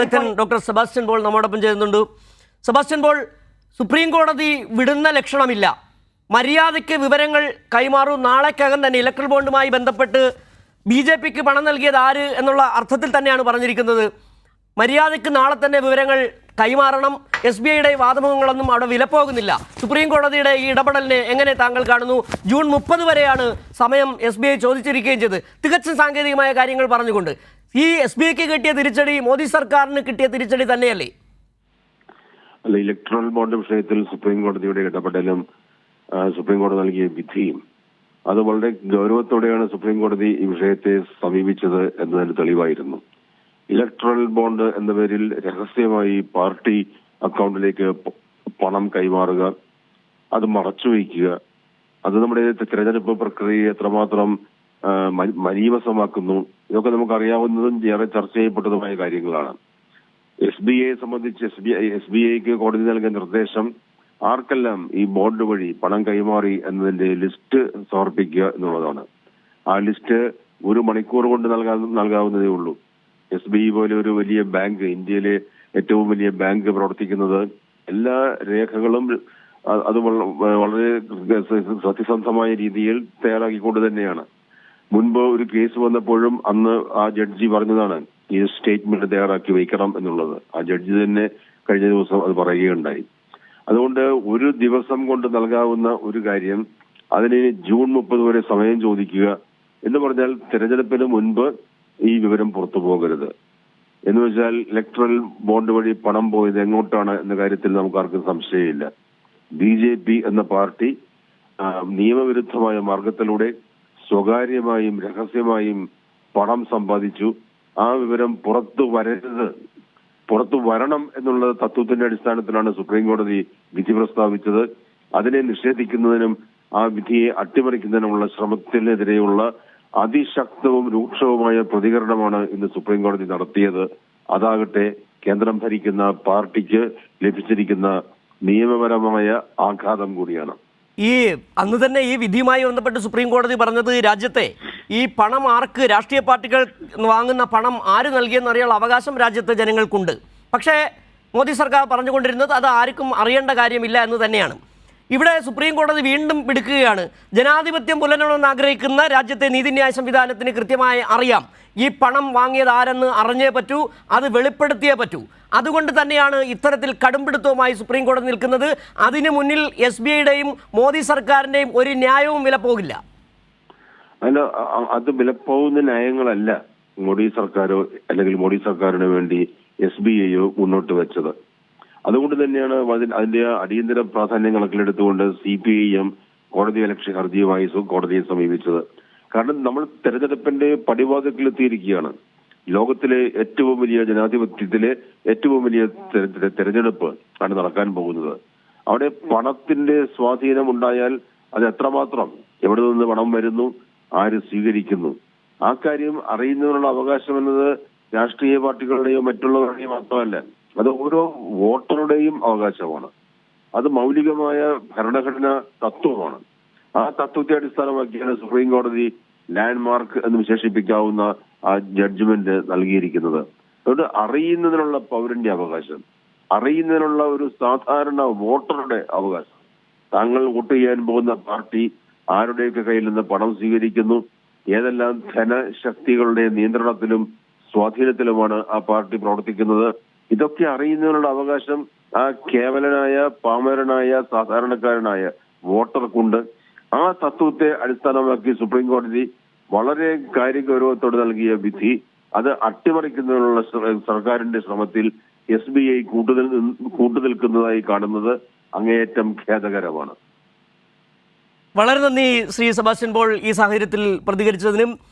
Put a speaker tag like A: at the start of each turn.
A: വിദഗ്ധൻ doctor Sebastian Paul നമ്മോടൊപ്പം ചെയ്യുന്നുണ്ട് സെബാസ്റ്റ്യൻ പോൾ സുപ്രീം കോടതി വിടുന്ന ലക്ഷണമില്ല. മര്യാദയ്ക്ക് വിവരങ്ങൾ കൈമാറൂ. നാളേക്കകം തന്നെ ഇലക്ട്രൽ ബോണ്ടുമായി ബന്ധപ്പെട്ട് ബി ജെ പിക്ക് പണം നൽകിയത് ആര് എന്നുള്ള അർത്ഥത്തിൽ തന്നെയാണ് പറഞ്ഞിരിക്കുന്നത്. മര്യാദയ്ക്ക് നാളെ തന്നെ വിവരങ്ങൾ കൈമാറണം. എസ് ബി ഐയുടെ വാദമുഖങ്ങളൊന്നും അവിടെ വിലപ്പോകുന്നില്ല. സുപ്രീം കോടതിയുടെ ഈ ഇടപെടലിനെ എങ്ങനെ താങ്കൾ കാണുന്നു? ജൂൺ മുപ്പത് വരെയാണ് സമയം എസ് ബി ഐ ചോദിച്ചിരിക്കുകയും ചെയ്ത് തികച്ചും സാങ്കേതികമായ കാര്യങ്ങൾ പറഞ്ഞുകൊണ്ട്. ഈ എസ് ബി ഐക്ക് കിട്ടിയ തിരിച്ചടി മോദി സർക്കാരിന് കിട്ടിയ തിരിച്ചടി തന്നെയല്ലേ?
B: അല്ല ഇലക്ട്രൽ ബോണ്ട് വിഷയത്തിൽ സുപ്രീം കോടതിയുടെ ഇടപെടലും സുപ്രീം കോടതി നൽകിയ വിധിയും അത് വളരെ ഗൗരവത്തോടെയാണ് സുപ്രീം കോടതി ഈ വിഷയത്തെ സമീപിച്ചത് എന്നതിന് തെളിവായിരുന്നു. ഇലക്ട്രൽ ബോണ്ട് എന്ന പേരിൽ രഹസ്യമായി പാർട്ടി അക്കൗണ്ടിലേക്ക് പണം കൈമാറുക അത് മറച്ചുവെക്കുക അത് നമ്മുടെ തിരഞ്ഞെടുപ്പ് പ്രക്രിയയെ എത്രമാത്രം മലീമസമാക്കുന്നു ഇതൊക്കെ നമുക്ക് അറിയാവുന്നതും ഏറെ ചർച്ച ചെയ്യപ്പെട്ടതുമായ കാര്യങ്ങളാണ്. എസ് ബി ഐയെ സംബന്ധിച്ച് S B I S B ഐക്ക് കോടതി നൽകിയ നിർദ്ദേശം ആർക്കെല്ലാം ഈ ബോണ്ട് വഴി പണം കൈമാറി എന്നതിന്റെ ലിസ്റ്റ് സമർപ്പിക്കുക എന്നുള്ളതാണ്. ആ ലിസ്റ്റ് ഒരു മണിക്കൂർ കൊണ്ട് നൽകാ നൽകാവുന്നതേ ഉള്ളൂ. എസ് ബി ഐ പോലെ ഒരു വലിയ ബാങ്ക് ഇന്ത്യയിലെ ഏറ്റവും വലിയ ബാങ്ക് പ്രവർത്തിക്കുന്നത് എല്ലാ രേഖകളും അത് വളരെ സത്യസന്ധമായ രീതിയിൽ തയ്യാറാക്കിക്കൊണ്ട് തന്നെയാണ്. മുൻപ് ഒരു കേസ് വന്നപ്പോഴും അന്ന് ആ ജഡ്ജി പറഞ്ഞതാണ് ഈ സ്റ്റേറ്റ്മെന്റ് തയ്യാറാക്കി വയ്ക്കണം എന്നുള്ളത്. ആ ജഡ്ജി തന്നെ കഴിഞ്ഞ ദിവസം അത് പറയുകയുണ്ടായി. അതുകൊണ്ട് ഒരു ദിവസം കൊണ്ട് നൽകാവുന്ന ഒരു കാര്യം അതിന് ജൂൺ മുപ്പത് വരെ സമയം ചോദിക്കുക എന്ന് പറഞ്ഞാൽ തെരഞ്ഞെടുപ്പിന് മുൻപ് ഈ വിവരം പുറത്തു പോകരുത്. എന്ന് വെച്ചാൽ ഇലക്ട്രൽ ബോണ്ട് വഴി പണം പോയത് എങ്ങോട്ടാണ് എന്ന കാര്യത്തിൽ നമുക്ക് ആർക്കും സംശയമില്ല. ബി ജെ പി എന്ന പാർട്ടി നിയമവിരുദ്ധമായ മാർഗത്തിലൂടെ സ്വകാര്യമായും രഹസ്യമായും പണം സമ്പാദിച്ചു. ആ വിവരം പുറത്തു വരരുത്. പുറത്തു വരണം എന്നുള്ള തത്വത്തിന്റെ അടിസ്ഥാനത്തിലാണ് സുപ്രീം കോടതി വിധി പ്രസ്താവിച്ചത്. അതിനെ നിഷേധിക്കുന്നതിനും ആ വിധിയെ അട്ടിമറിക്കുന്നതിനുമുള്ള ശ്രമത്തിനെതിരെയുള്ള അതിശക്തവും രൂക്ഷവുമായ പ്രതികരണമാണ് ഇന്ന് സുപ്രീം കോടതി നടത്തിയത്. അതാകട്ടെ കേന്ദ്രം ഭരിക്കുന്ന പാർട്ടിക്ക് ലഭിച്ചിരിക്കുന്ന നിയമപരമായ ആഘാതം കൂടിയാണ്.
A: ഈ അന്ന് തന്നെ ഈ വിധിയുമായി ബന്ധപ്പെട്ട് സുപ്രീം കോടതി പറഞ്ഞത് രാജ്യത്തെ ഈ പണം ആർക്ക് രാഷ്ട്രീയ പാർട്ടികൾ വാങ്ങുന്ന പണം ആര് നൽകിയെന്ന് അറിയാനുള്ള അവകാശം രാജ്യത്തെ ജനങ്ങൾക്കുണ്ട്. പക്ഷേ മോദി സർക്കാർ പറഞ്ഞുകൊണ്ടിരുന്നത് അത് ആർക്കും അറിയേണ്ട കാര്യമില്ല എന്ന് തന്നെയാണ്. ഇവിടെ സുപ്രീം കോടതി വീണ്ടും പിടിക്കുകയാണ് ജനാധിപത്യം പുലരണമെന്ന് ആഗ്രഹിക്കുന്ന രാജ്യത്തെ നീതിന്യായ സംവിധാനത്തിന് കൃത്യമായി അറിയാം. ഈ പണം വാങ്ങിയത് ആരെന്ന് അറിഞ്ഞേ പറ്റൂ അത് വെളിപ്പെടുത്തിയേ പറ്റൂ. അതുകൊണ്ട് തന്നെയാണ് ഇത്തരത്തിൽ കടുംപിടുത്തവുമായി സുപ്രീം കോടതി നിൽക്കുന്നത്. അതിന് മുന്നിൽ എസ് ബി ഐയുടെയും മോദി സർക്കാരിന്റെയും ഒരു ന്യായവും വില പോകില്ല
B: അല്ല അത് വിലപ്പോകുന്ന ന്യായങ്ങളല്ല മോഡി സർക്കാരോ അല്ലെങ്കിൽ മോഡി സർക്കാരിന് വേണ്ടി എസ് ബി ഐയോ മുന്നോട്ട് വെച്ചത്. അതുകൊണ്ട് തന്നെയാണ് അതിന് അതിന്റെ അടിയന്തര പ്രാധാന്യം കണക്കിലെടുത്തുകൊണ്ട് സി പി ഐ എം കോടതി അലക്ഷ്യ ഹർജിയുമായി കോടതിയെ സമീപിച്ചത്. കാരണം നമ്മൾ തെരഞ്ഞെടുപ്പിന്റെ പടിവാതിക്കലെത്തിയിരിക്കുകയാണ്. ലോകത്തിലെ ഏറ്റവും വലിയ ജനാധിപത്യത്തിലെ ഏറ്റവും വലിയ തെര- തെര- തെരഞ്ഞെടുപ്പ് ആണ് നടക്കാൻ പോകുന്നത്. അവിടെ പണത്തിന്റെ സ്വാധീനം ഉണ്ടായാൽ അത് എത്രമാത്രം എവിടെ നിന്ന് പണം വരുന്നു ആര് സ്വീകരിക്കുന്നു. ആ കാര്യം അറിയുന്നതിനുള്ള അവകാശം എന്നത് രാഷ്ട്രീയ പാർട്ടികളുടെയോ മറ്റുള്ളവരുടെയോ മാത്രമല്ല. അത് ഓരോ വോട്ടറുടെയും അവകാശമാണ്. അത് മൗലികമായ ഭരണഘടനാ തത്വമാണ്. ആ തത്വത്തെ അടിസ്ഥാനമാക്കിയാണ് സുപ്രീം കോടതി ലാൻഡ്മാർക്ക് എന്ന് വിശേഷിപ്പിക്കാവുന്ന ആ ജഡ്ജ്മെന്റ് നൽകിയിരിക്കുന്നത്. അതുകൊണ്ട് അറിയുന്നതിനുള്ള പൗരന്റെ അവകാശം അറിയുന്നതിനുള്ള ഒരു സാധാരണ വോട്ടറുടെ അവകാശം. താങ്കൾ വോട്ട് ചെയ്യാൻ പോകുന്ന പാർട്ടി ആരുടെയൊക്കെ കയ്യിൽ നിന്ന് പണം സ്വീകരിക്കുന്നു ഏതെല്ലാം ധനശക്തികളുടെ നിയന്ത്രണത്തിലും സ്വാധീനത്തിലുമാണ് ആ പാർട്ടി പ്രവർത്തിക്കുന്നത് ഇതൊക്കെ അറിയുന്നതിനുള്ള അവകാശം ആ കേവലനായ പാമരനായ സാധാരണക്കാരനായ വോട്ടർക്കുണ്ട്. ആ തത്വത്തെ അടിസ്ഥാനമാക്കി സുപ്രീം കോടതി വളരെ കാര്യഗൗരവത്തോടെ നൽകിയ വിധി. അത് അട്ടിമറിക്കുന്നതിനുള്ള സർക്കാരിന്റെ ശ്രമത്തിൽ എസ് ബി ഐ കൂട്ടുനിൽ കൂട്ടുനിൽക്കുന്നതായി കാണുന്നത് അങ്ങേയറ്റം ഖേദകരമാണ്.
A: വളരെ നന്ദി ശ്രീ സെബാസ്റ്റ്യൻ പോൾ ഈ സാഹചര്യത്തിൽ പ്രതികരിച്ചതിനും.